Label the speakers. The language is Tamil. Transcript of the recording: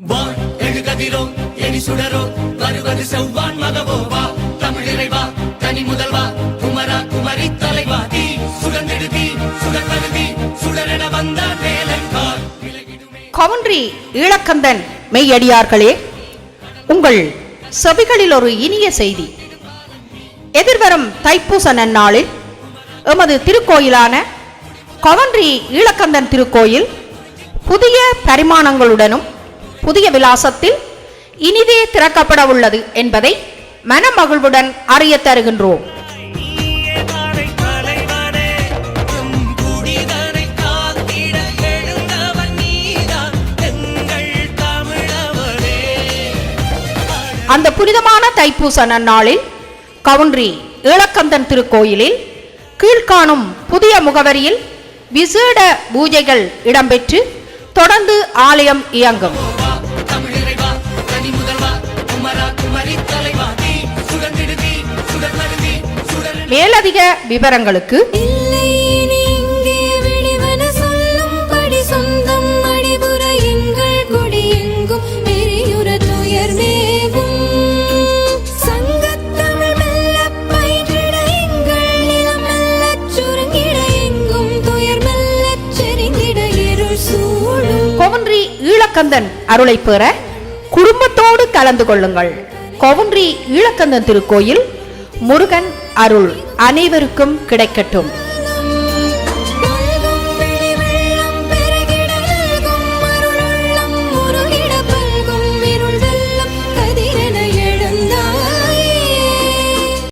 Speaker 1: வான் எழுகதிரோ எரி சுடரோ வருவது செவ்வான் மகவோ வா தமிழிறைவா தனி முதல்வா குமரா குமரி தலைவா தீ சுடர்நெடுதி சுடர்வருதி சுடரென வந்தான் வேலன் கால்
Speaker 2: கவுன்றி ஈழக்கந்தன் மெய்யடியார்களே உங்கள் செவிகளில் ஒரு இனிய செய்தி. எதிர்வரும் தைப்பூச நன்னாளில் எமது திருக்கோயிலான கவன்றி ஈழக்கந்தன் திருக்கோயில் புதிய பரிமாணங்களுடனும் புதிய விலாசத்தில் இனிதே திறக்கப்பட உள்ளது என்பதை மனமகிழ்வுடன் அறிய தருகின்றோம். அந்த புனிதமான தைப்பூச நன்னாளில் கவுன்றி ஈழக்கந்தன் திருக்கோயிலில் கீழ்காணும் புதிய முகவரியில் விசேட பூஜைகள் இடம்பெற்று தொடர்ந்து ஆலயம் இயங்கும்.
Speaker 3: இருள் சூழும்.
Speaker 2: கொவன்றி ஈழக்கந்தன் அருளை பெற குடும்பத்தோடு கலந்து கொள்ளுங்கள். கொவன்றி ஈழக்கந்தன் திருக்கோயில் முருகன் அருள் அனைவருக்கும் கிடைக்கட்டும்.